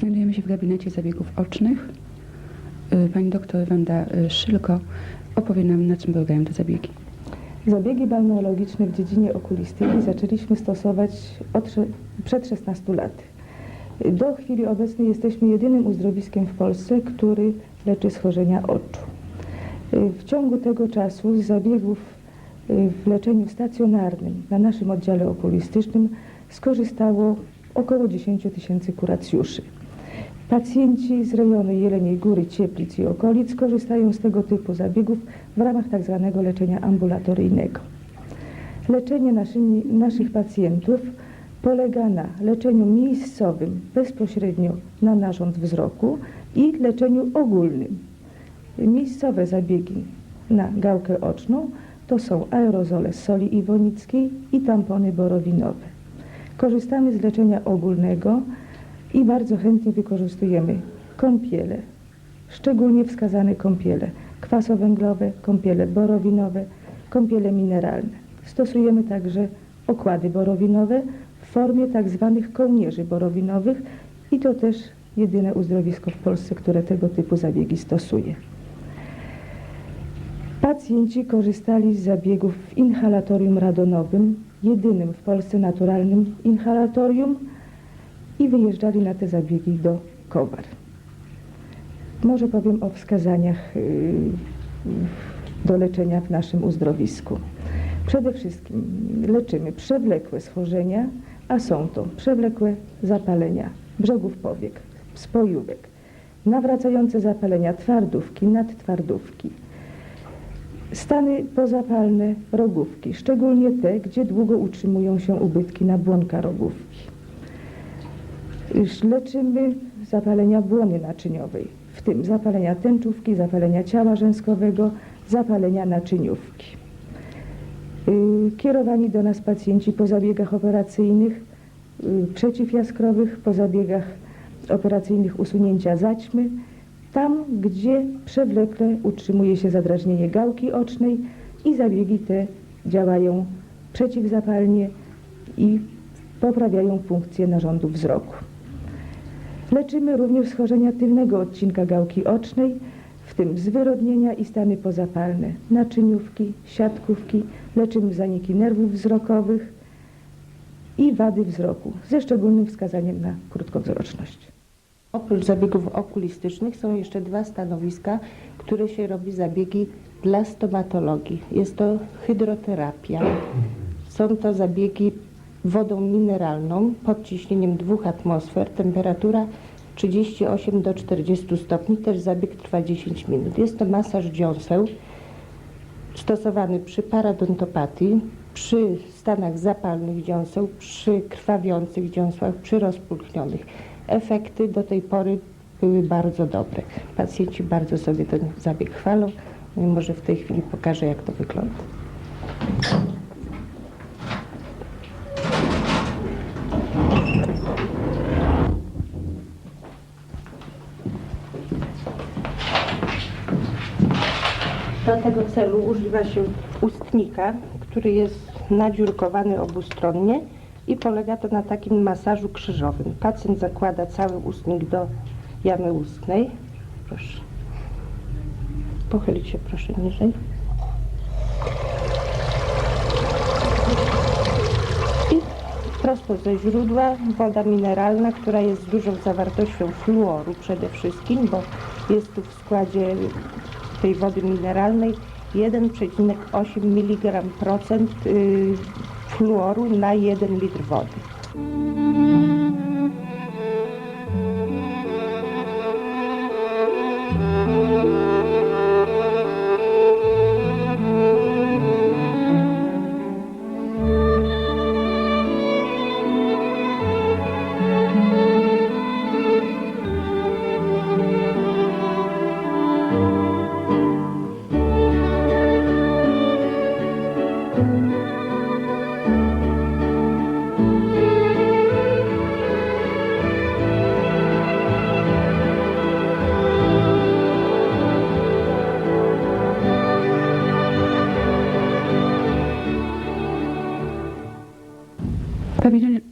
Znajdujemy się w gabinecie zabiegów ocznych. Y, Pani doktor Wanda y, Szylko opowie nam, na czym polegają te zabiegi. Zabiegi balneologiczne w dziedzinie okulistyki zaczęliśmy stosować od, przed 16 lat. Do chwili obecnej jesteśmy jedynym uzdrowiskiem w Polsce, który leczy schorzenia oczu. W ciągu tego czasu z zabiegów y, w leczeniu stacjonarnym na naszym oddziale okulistycznym skorzystało około 10 tysięcy kuracjuszy. Pacjenci z rejonu Jeleniej Góry, Cieplic i okolic korzystają z tego typu zabiegów w ramach tzw. leczenia ambulatoryjnego. Leczenie naszymi, naszych pacjentów polega na leczeniu miejscowym bezpośrednio na narząd wzroku i leczeniu ogólnym. Miejscowe zabiegi na gałkę oczną to są aerozole z soli iwonickiej i tampony borowinowe. Korzystamy z leczenia ogólnego i bardzo chętnie wykorzystujemy kąpiele, szczególnie wskazane kąpiele kwasowęglowe, kąpiele borowinowe, kąpiele mineralne. Stosujemy także okłady borowinowe w formie tak zwanych kołnierzy borowinowych i to też jedyne uzdrowisko w Polsce, które tego typu zabiegi stosuje. Pacjenci korzystali z zabiegów w inhalatorium radonowym, jedynym w Polsce naturalnym inhalatorium i wyjeżdżali na te zabiegi do Kowar. Może powiem o wskazaniach y, do leczenia w naszym uzdrowisku. Przede wszystkim leczymy przewlekłe schorzenia, a są to przewlekłe zapalenia brzegów powiek, spojówek, nawracające zapalenia twardówki, nadtwardówki, stany pozapalne rogówki, szczególnie te, gdzie długo utrzymują się ubytki nabłonka rogówki. Leczymy zapalenia błony naczyniowej, w tym zapalenia tęczówki, zapalenia ciała rzęskowego, zapalenia naczyniówki. Y, Kierowani do nas pacjenci po zabiegach operacyjnych y, przeciwjaskrowych, po zabiegach operacyjnych usunięcia zaćmy, tam gdzie przewlekle utrzymuje się zadrażnienie gałki ocznej i zabiegi te działają przeciwzapalnie i poprawiają funkcję narządu wzroku. Leczymy również schorzenia tylnego odcinka gałki ocznej, w tym zwyrodnienia i stany pozapalne, naczyniówki, siatkówki, leczymy zaniki nerwów wzrokowych i wady wzroku, ze szczególnym wskazaniem na krótkowzroczność. Oprócz zabiegów okulistycznych są jeszcze dwa stanowiska, które się robi zabiegi dla stomatologii. Jest to hydroterapia. Są to zabiegi wodą mineralną pod ciśnieniem 2 atmosfer, temperatura 38 do 40 stopni, też zabieg trwa 10 minut. Jest to masaż dziąseł stosowany przy paradontopatii, przy stanach zapalnych dziąseł, przy krwawiących dziąsłach, przy rozpulchnionych. Efekty do tej pory były bardzo dobre. Pacjenci bardzo sobie ten zabieg chwalą. No może w tej chwili pokażę, jak to wygląda. Do tego celu używa się ustnika, który jest nadziurkowany obustronnie i polega to na takim masażu krzyżowym. Pacjent zakłada cały ustnik do jamy ustnej. Proszę. Pochylić się proszę niżej. I prosto ze źródła woda mineralna, która jest z dużą zawartością fluoru przede wszystkim, bo jest tu w składzie tej wody mineralnej 1,8 mg procent y, fluoru na 1 litr wody.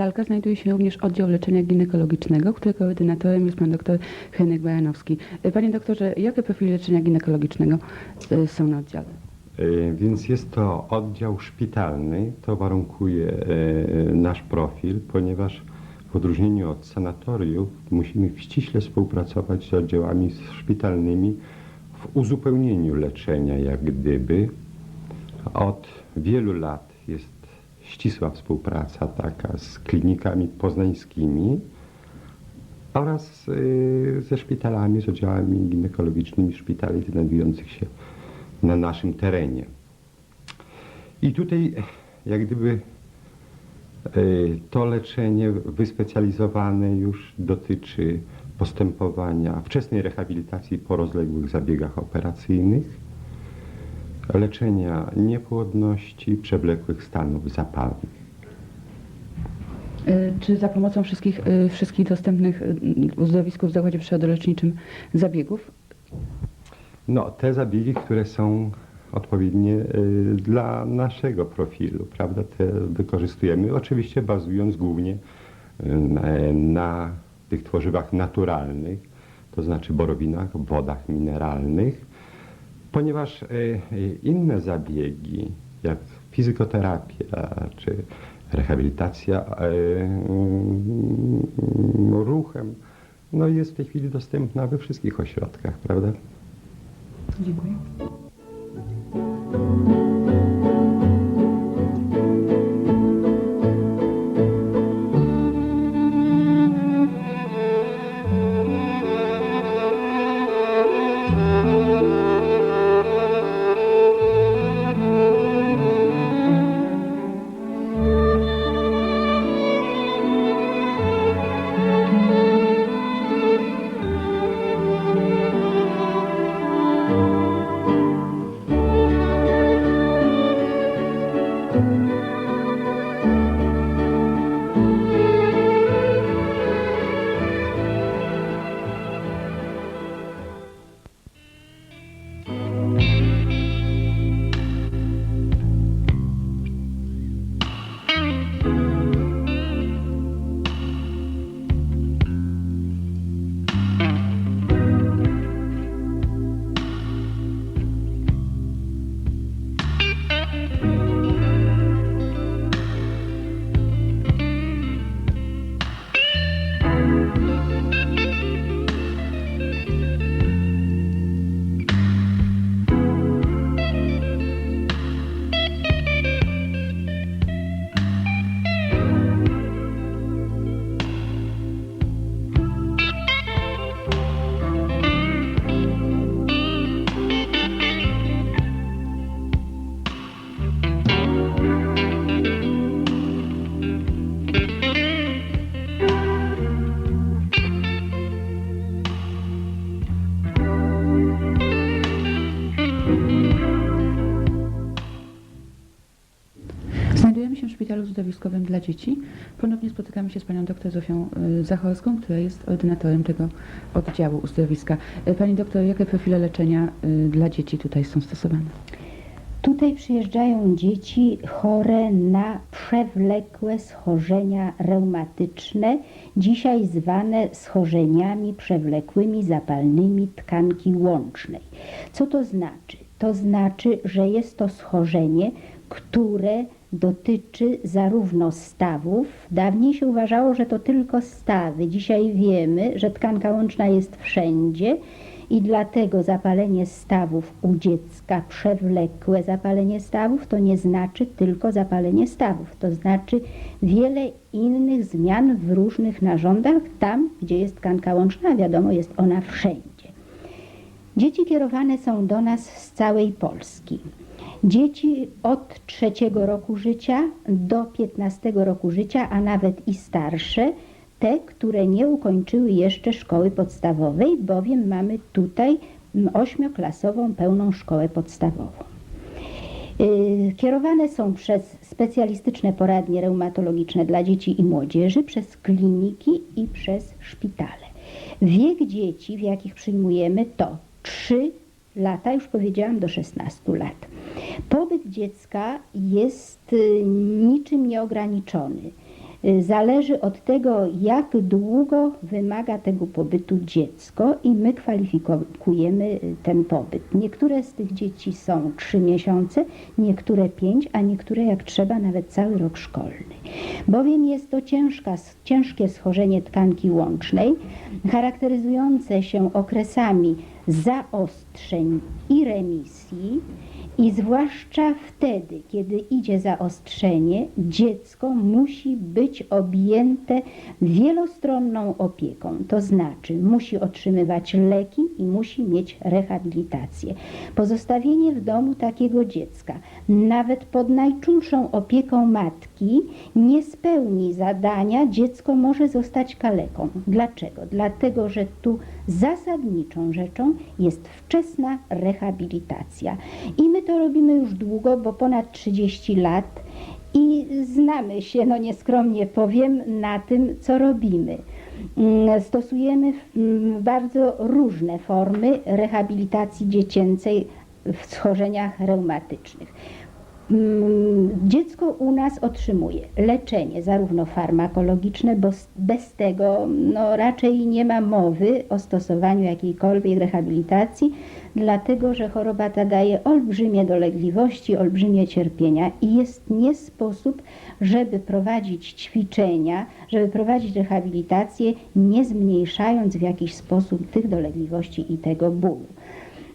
Lalka znajduje się również oddział leczenia ginekologicznego, którego ordynatorem jest pan dr Henryk Baranowski. Y, Panie doktorze, jakie profile leczenia ginekologicznego y, są na oddziale? E, Więc jest to oddział szpitalny, to warunkuje e, nasz profil, ponieważ w odróżnieniu od sanatoriów musimy ściśle współpracować z oddziałami szpitalnymi w uzupełnieniu leczenia, jak gdyby. Od wielu lat jest ścisła współpraca taka z klinikami poznańskimi oraz e, ze szpitalami, z oddziałami ginekologicznymi szpitali znajdujących się na naszym terenie. I tutaj jak gdyby e, to leczenie wyspecjalizowane już dotyczy postępowania wczesnej rehabilitacji po rozległych zabiegach operacyjnych, leczenia niepłodności, przewlekłych stanów zapalnych. Y, Czy za pomocą wszystkich, y, wszystkich dostępnych y, uzdrowisków w zakładzie przyrodoleczniczym zabiegów No, te zabiegi, które są odpowiednie dla naszego profilu, prawda, te wykorzystujemy, oczywiście bazując głównie na, na tych tworzywach naturalnych, to znaczy borowinach, wodach mineralnych, ponieważ y, inne zabiegi, jak fizykoterapia czy rehabilitacja y, y, ruchem, no jest w tej chwili dostępna we wszystkich ośrodkach, prawda? Dziękuję. Uzdrowiskowym dla dzieci. Ponownie spotykamy się z panią doktor Zofią y, Zachorską, która jest ordynatorem tego oddziału uzdrowiska. Y, Pani doktor, jakie profile leczenia y, dla dzieci tutaj są stosowane? Tutaj przyjeżdżają dzieci chore na przewlekłe schorzenia reumatyczne, dzisiaj zwane schorzeniami przewlekłymi zapalnymi tkanki łącznej. Co to znaczy? To znaczy, że jest to schorzenie, które dotyczy zarówno stawów. Dawniej się uważało, że to tylko stawy. Dzisiaj wiemy, że tkanka łączna jest wszędzie i dlatego zapalenie stawów u dziecka, przewlekłe zapalenie stawów, to nie znaczy tylko zapalenie stawów. To znaczy wiele innych zmian w różnych narządach, tam gdzie jest tkanka łączna, wiadomo, jest ona wszędzie. Dzieci kierowane są do nas z całej Polski. Dzieci od trzeciego roku życia do 15 roku życia, a nawet i starsze, te, które nie ukończyły jeszcze szkoły podstawowej, bowiem mamy tutaj mm, ośmioklasową pełną szkołę podstawową. Y, Kierowane są przez specjalistyczne poradnie reumatologiczne dla dzieci i młodzieży, przez kliniki i przez szpitale. Wiek dzieci, w jakich przyjmujemy, to 3 lata, już powiedziałam, do 16 lat. Pobyt dziecka jest y, niczym nieograniczony. Y, Zależy od tego, jak długo wymaga tego pobytu dziecko i my kwalifikujemy y, ten pobyt. Niektóre z tych dzieci są 3 miesiące, niektóre 5, a niektóre jak trzeba nawet cały rok szkolny. Bowiem jest to ciężka, ciężkie schorzenie tkanki łącznej, charakteryzujące się okresami zaostrzeń i remisji, i zwłaszcza wtedy, kiedy idzie zaostrzenie, dziecko musi być objęte wielostronną opieką. To znaczy, musi otrzymywać leki i musi mieć rehabilitację. Pozostawienie w domu takiego dziecka, nawet pod najczulszą opieką matki, nie spełni zadania, dziecko może zostać kaleką. Dlaczego? Dlatego, że tu zasadniczą rzeczą jest wczesna rehabilitacja. I my to robimy już długo, bo ponad 30 lat i znamy się, no nieskromnie powiem, na tym, co robimy. Mm, Stosujemy mm, bardzo różne formy rehabilitacji dziecięcej w schorzeniach reumatycznych. Mm, Dziecko u nas otrzymuje leczenie zarówno farmakologiczne, bo bez tego no, raczej nie ma mowy o stosowaniu jakiejkolwiek rehabilitacji, dlatego że choroba ta daje olbrzymie dolegliwości, olbrzymie cierpienia i jest nie sposób, żeby prowadzić ćwiczenia, żeby prowadzić rehabilitację, nie zmniejszając w jakiś sposób tych dolegliwości i tego bólu.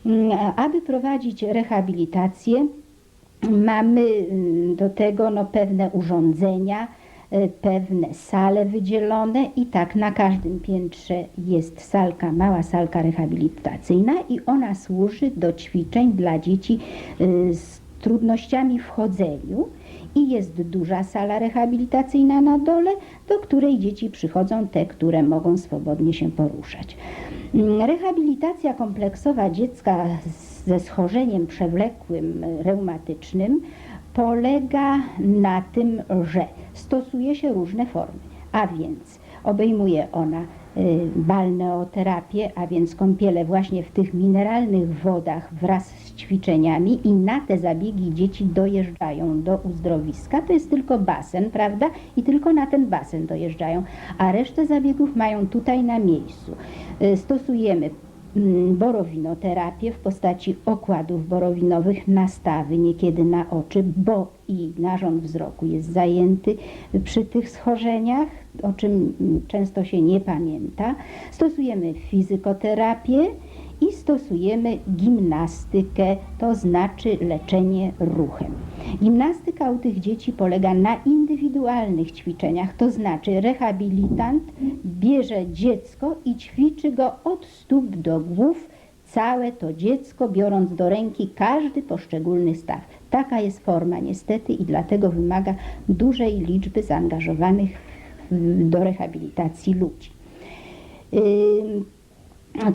Mm, Aby prowadzić rehabilitację, Mamy mm, do tego no, pewne urządzenia, e, pewne sale wydzielone i tak na każdym piętrze jest salka, mała salka rehabilitacyjna i ona służy do ćwiczeń dla dzieci y, z trudnościami w chodzeniu i jest duża sala rehabilitacyjna na dole, do której dzieci przychodzą te, które mogą swobodnie się poruszać. Mm, Rehabilitacja kompleksowa dziecka ze schorzeniem przewlekłym e, reumatycznym polega na tym, że stosuje się różne formy, a więc obejmuje ona y, balneoterapię, a więc kąpiele właśnie w tych mineralnych wodach wraz z ćwiczeniami i na te zabiegi dzieci dojeżdżają do uzdrowiska. To jest tylko basen, prawda? I tylko na ten basen dojeżdżają, a resztę zabiegów mają tutaj na miejscu. Y, Stosujemy borowinoterapię w postaci okładów borowinowych, nastawy niekiedy na oczy, bo i narząd wzroku jest zajęty przy tych schorzeniach, o czym mm, często się nie pamięta. Stosujemy fizykoterapię i stosujemy gimnastykę, to znaczy leczenie ruchem. Gimnastyka u tych dzieci polega na indywidualnych ćwiczeniach, to znaczy rehabilitant bierze dziecko i ćwiczy go od stóp do głów, całe to dziecko, biorąc do ręki każdy poszczególny staw. Taka jest forma niestety i dlatego wymaga dużej liczby zaangażowanych do rehabilitacji ludzi.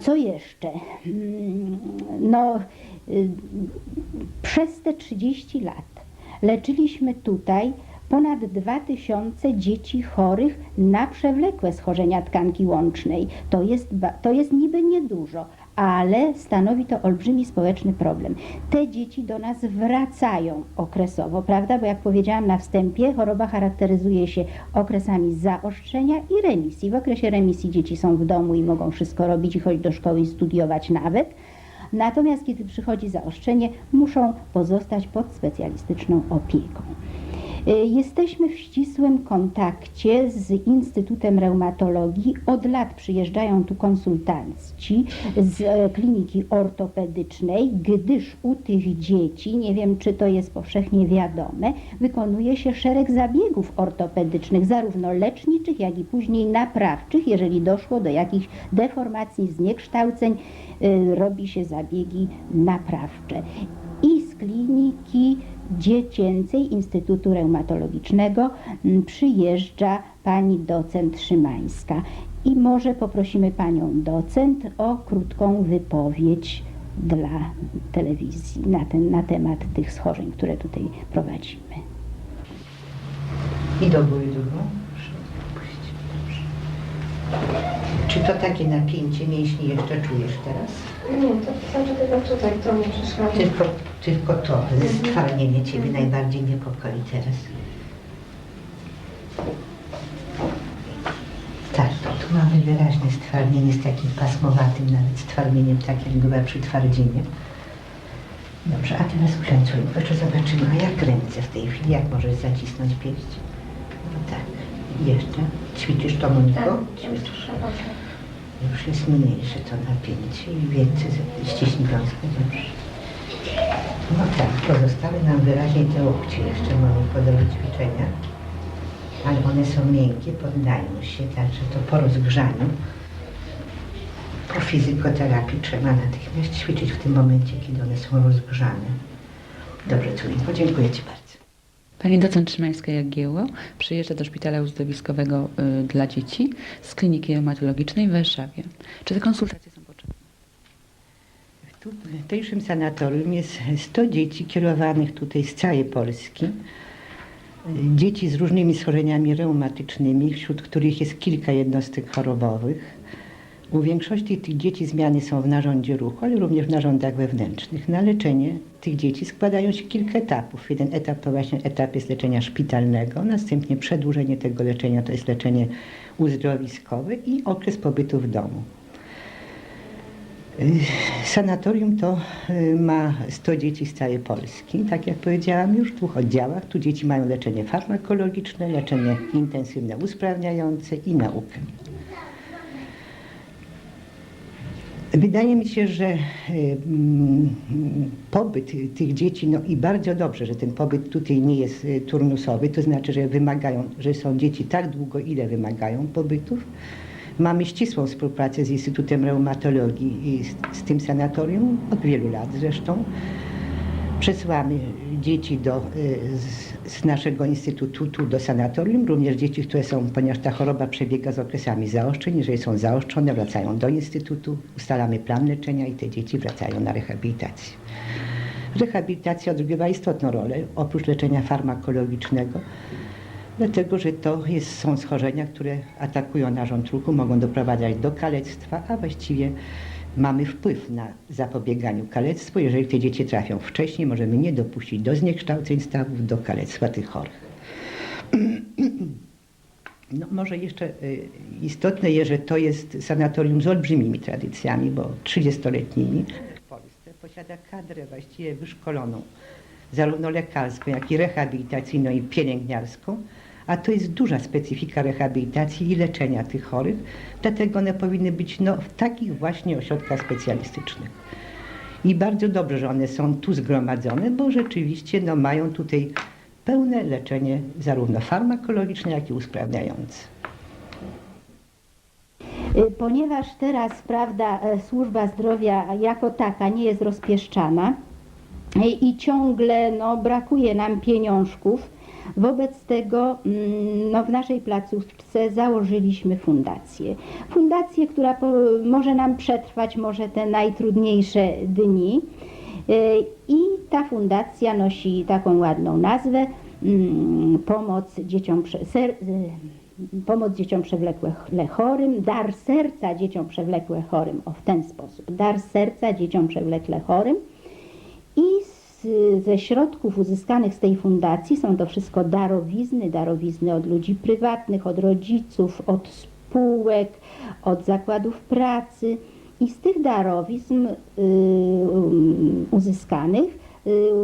Co jeszcze? Mm, No, y, przez te 30 lat leczyliśmy tutaj ponad 2000 dzieci chorych na przewlekłe schorzenia tkanki łącznej. To jest, to jest niby niedużo, ale stanowi to olbrzymi społeczny problem. Te dzieci do nas wracają okresowo, prawda? Bo jak powiedziałam na wstępie, choroba charakteryzuje się okresami zaostrzenia i remisji. W okresie remisji dzieci są w domu i mogą wszystko robić i chodzić do szkoły i studiować nawet. Natomiast kiedy przychodzi zaostrzenie, muszą pozostać pod specjalistyczną opieką. Y, Jesteśmy w ścisłym kontakcie z Instytutem Reumatologii. Od lat przyjeżdżają tu konsultanci z e, kliniki ortopedycznej, gdyż u tych dzieci, nie wiem czy to jest powszechnie wiadome, wykonuje się szereg zabiegów ortopedycznych, zarówno leczniczych, jak i później naprawczych. Jeżeli doszło do jakichś deformacji, zniekształceń, y, robi się zabiegi naprawcze. I z kliniki dziecięcej Instytutu Reumatologicznego przyjeżdża pani docent Szymańska. I może poprosimy panią docent o krótką wypowiedź dla telewizji na, ten, na temat tych schorzeń, które tutaj prowadzimy. I do góry. Czy to takie napięcie mięśni jeszcze czujesz teraz? Nie, to znaczy tylko tutaj, to mi przeszkadza. Tylko, tylko to stwardnienie Ciebie najbardziej niepokoi teraz. Tu mamy wyraźne stwardnienie z takim pasmowatym nawet stwardnieniem, tak jak była przy twardzinie. Dobrze, a teraz usiądź sobie, proszę zobaczymy, a jak ręce w tej chwili, jak możesz zacisnąć pięść? No tak, jeszcze. Ćwiczysz to? Tak, już jest mniejsze to napięcie i więcej ściśnij gąskę, dobrze. No tak, pozostały nam wyraźnie te łokcie jeszcze mamy po do ćwiczenia, ale one są miękkie, poddają się, także to po rozgrzaniu, po fizykoterapii trzeba natychmiast ćwiczyć w tym momencie, kiedy one są rozgrzane. Dobrze, Culinko, dziękuję Ci bardzo. Pani docent Szymańska-Jagiełło przyjeżdża do szpitala uzdrowiskowego y, dla dzieci z kliniki reumatologicznej w Warszawie. Czy te konsultacje są potrzebne? W tutejszym sanatorium jest 100 dzieci kierowanych tutaj z całej Polski. Dzieci z różnymi schorzeniami reumatycznymi, wśród których jest kilka jednostek chorobowych. U większości tych dzieci zmiany są w narządzie ruchu, ale również w narządach wewnętrznych. Na leczenie tych dzieci składają się kilka etapów. Jeden etap to właśnie etap jest leczenia szpitalnego, następnie przedłużenie tego leczenia to jest leczenie uzdrowiskowe i okres pobytu w domu. Sanatorium to y, ma 100 dzieci z całej Polski. Tak jak powiedziałam już w dwóch oddziałach. Tu dzieci mają leczenie farmakologiczne, leczenie intensywne usprawniające i naukę. Wydaje mi się, że pobyt tych dzieci, no i bardzo dobrze, że ten pobyt tutaj nie jest y, turnusowy, to znaczy, że wymagają, że są dzieci tak długo, ile wymagają pobytów. Mamy ścisłą współpracę z Instytutem Reumatologii i z, z tym sanatorium od wielu lat zresztą. Przesyłamy dzieci do, y, z, z naszego instytutu tu do sanatorium, również dzieci, które są, ponieważ ta choroba przebiega z okresami zaostrzeń, jeżeli są zaostrzone, wracają do instytutu, ustalamy plan leczenia i te dzieci wracają na rehabilitację. Rehabilitacja odgrywa istotną rolę, oprócz leczenia farmakologicznego, dlatego że to jest, są schorzenia, które atakują narząd ruchu, mogą doprowadzać do kalectwa, a właściwie mamy wpływ na zapobieganiu kalectwu. Jeżeli te dzieci trafią wcześniej, możemy nie dopuścić do zniekształceń stawów, do kalectwa tych chorych. No, może jeszcze y, istotne jest, że to jest sanatorium z olbrzymimi tradycjami, bo 30-letnimi. W Polsce posiada kadrę właściwie wyszkoloną, zarówno lekarską, jak i rehabilitacyjną i pielęgniarską, a to jest duża specyfika rehabilitacji i leczenia tych chorych, dlatego one powinny być no, w takich właśnie ośrodkach specjalistycznych. I bardzo dobrze, że one są tu zgromadzone, bo rzeczywiście no, mają tutaj pełne leczenie zarówno farmakologiczne, jak i usprawniające. Y, Ponieważ teraz, prawda, e, służba zdrowia jako taka nie jest rozpieszczana y, i ciągle no, brakuje nam pieniążków, wobec tego mm, no, w naszej placówce założyliśmy fundację. Fundację, która po, może nam przetrwać może te najtrudniejsze dni. Y, I ta fundacja nosi taką ładną nazwę mm, Pomoc dzieciom, ser, y, pomoc dzieciom chorym, dar serca dzieciom przewlekle chorym, o w ten sposób, dar serca dzieciom przewlekle chorym i ze środków uzyskanych z tej fundacji są to wszystko darowizny, darowizny od ludzi prywatnych, od rodziców, od spółek, od zakładów pracy. I z tych darowizn y, um, uzyskanych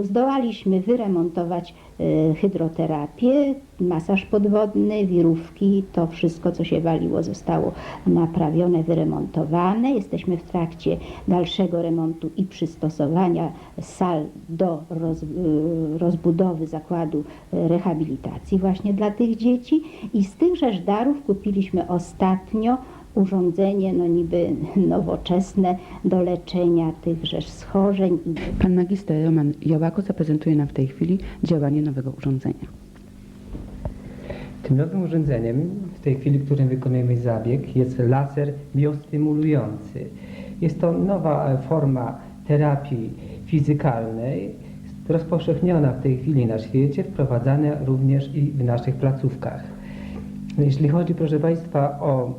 zdołaliśmy wyremontować y, hydroterapię, masaż podwodny, wirówki, to wszystko, co się waliło, zostało naprawione, wyremontowane. Jesteśmy w trakcie dalszego remontu i przystosowania sal do roz, y, rozbudowy zakładu y, rehabilitacji właśnie dla tych dzieci i z tychżeż darów kupiliśmy ostatnio urządzenie, no niby nowoczesne do leczenia tychżeż schorzeń Pan magister Roman Jołako zaprezentuje nam w tej chwili działanie nowego urządzenia. Tym nowym urządzeniem, w tej chwili, którym wykonujemy zabieg, jest laser biostymulujący. Jest to nowa forma terapii fizykalnej, rozpowszechniona w tej chwili na świecie, wprowadzana również i w naszych placówkach. Jeśli chodzi, proszę Państwa, o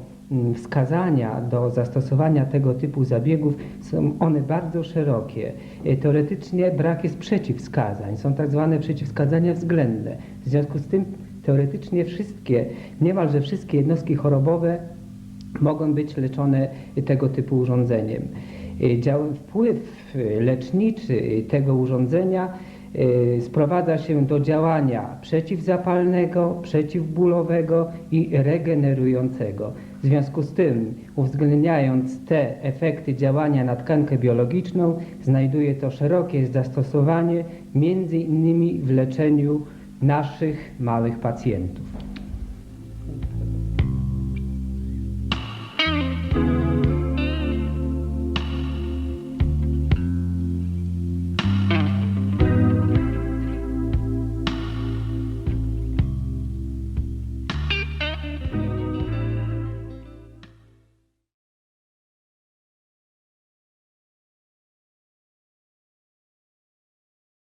wskazania do zastosowania tego typu zabiegów, są one bardzo szerokie. E, Teoretycznie brak jest przeciwwskazań, są tak zwane przeciwwskazania względne. W związku z tym teoretycznie wszystkie, niemalże wszystkie jednostki chorobowe mogą być leczone tego typu urządzeniem. Y, dział- Wpływ leczniczy tego urządzenia sprowadza się do działania przeciwzapalnego, przeciwbólowego i regenerującego. W związku z tym, uwzględniając te efekty działania na tkankę biologiczną, znajduje to szerokie zastosowanie między innymi w leczeniu naszych małych pacjentów.